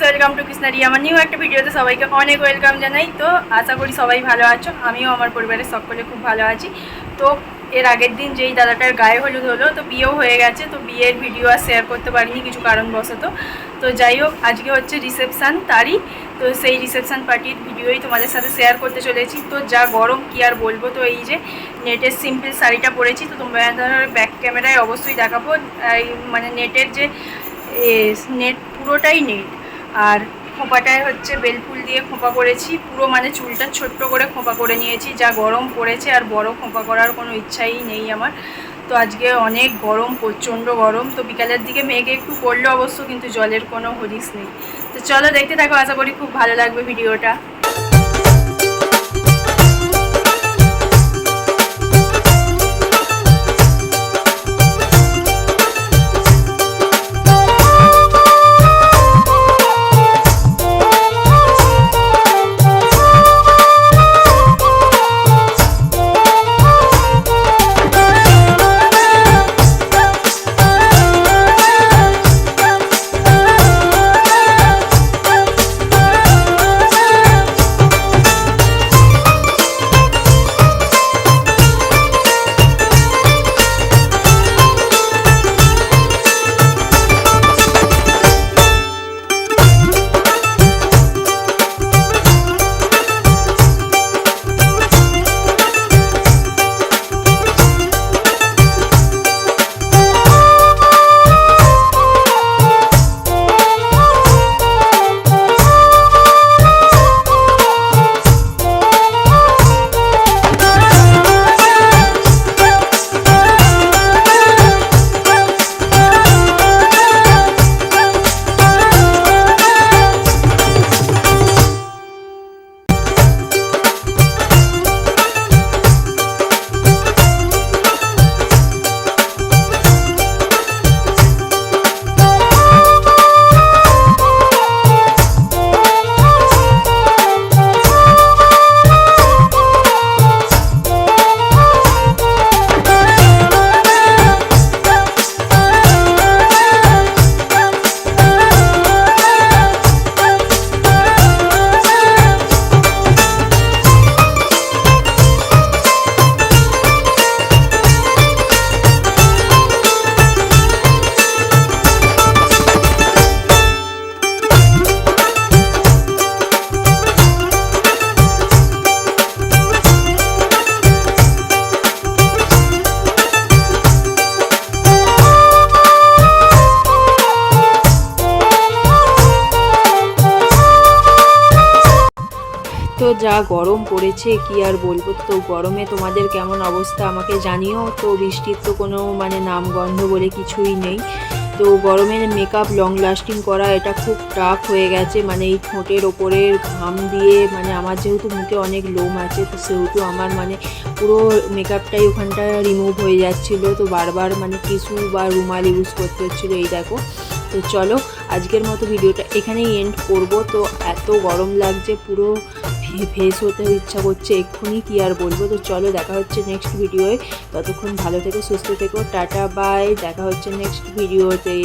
Study আমার new একটা ভিডিওতে সবাইকে অনেক ওয়েলকাম জানাই। তো আশা করি সবাই ভালো আছো, আমিও আমার পরিবারের সকলে খুব ভালো আছি। তো এর আগের দিন যেই দাদাটার গায়ে হলুদ হলো, তো বিয়েও হয়ে গেছে, তো বিয়ের ভিডিও আর শেয়ার করতে পারিনি কিছু কারণবশত। তো যাই হোক, আজকে হচ্ছে রিসেপশান তারই, তো সেই রিসেপশান পার্টির ভিডিওই তোমাদের সাথে শেয়ার করতে চলেছি। তো যা গরম, কি আর বলব? তো এই যে নেটের সিম্পল শাড়িটা পরেছি, তো তোমাদের ব্যাক ক্যামেরায় অবশ্যই দেখাবো। মানে নেটের যে নেট পুরোটাই নেট আর খোঁপাটায় হচ্ছে বেলফুল দিয়ে খোঁপা করেছি। পুরো মানে চুলটা ছোট্ট করে খোঁপা করে নিয়েছি। যা গরম পড়েছে আর বড় খোঁপা করার কোনো ইচ্ছাই নেই আমার। তো আজকে অনেক গরম, প্রচণ্ড গরম। তো বিকালের দিকে মেঘে একটু পড়ল অবশ্য, কিন্তু জলের কোনো হদিস নেই। তো চলো দেখতে থাকো। আশা করি খুব ভালো লাগবে ভিডিওটা। যা গরম পড়েছে, কি আর বলব? তো গরমে তোমাদের কেমন অবস্থা আমাকে জানিও। তো বৃষ্টির তো কোনো মানে নামগন্ধ বলে কিছুই নেই। তো গরমের মেকআপ লং লাস্টিং করা এটা খুব টাফ হয়ে গেছে। মানে এই ঠোঁটের ওপরের ঘাম দিয়ে মানে আমার যেহেতু মুখে অনেক লোম আছে, তো সেহেতু আমার মানে পুরো মেকআপটাই ওখানটা রিমুভ হয়ে যাচ্ছিল। তো বারবার মানে টিস্যু বা রুমাল ইউজ করতে হচ্ছিল, এই দেখো। তো চলো, আজকের মতো ভিডিওটা এখানেই এন্ড করব। তো এত গরম লাগছে, পুরো ফেস হতে ইচ্ছা করছে, এক্ষুনি কি আর বলব? তো চলো দেখা হচ্ছে নেক্সট ভিডিওয়ে ততক্ষণ ভালো থেকে, সুস্থ থেকো, টাটা বাই দেখা হচ্ছে নেক্সট ভিডিওতে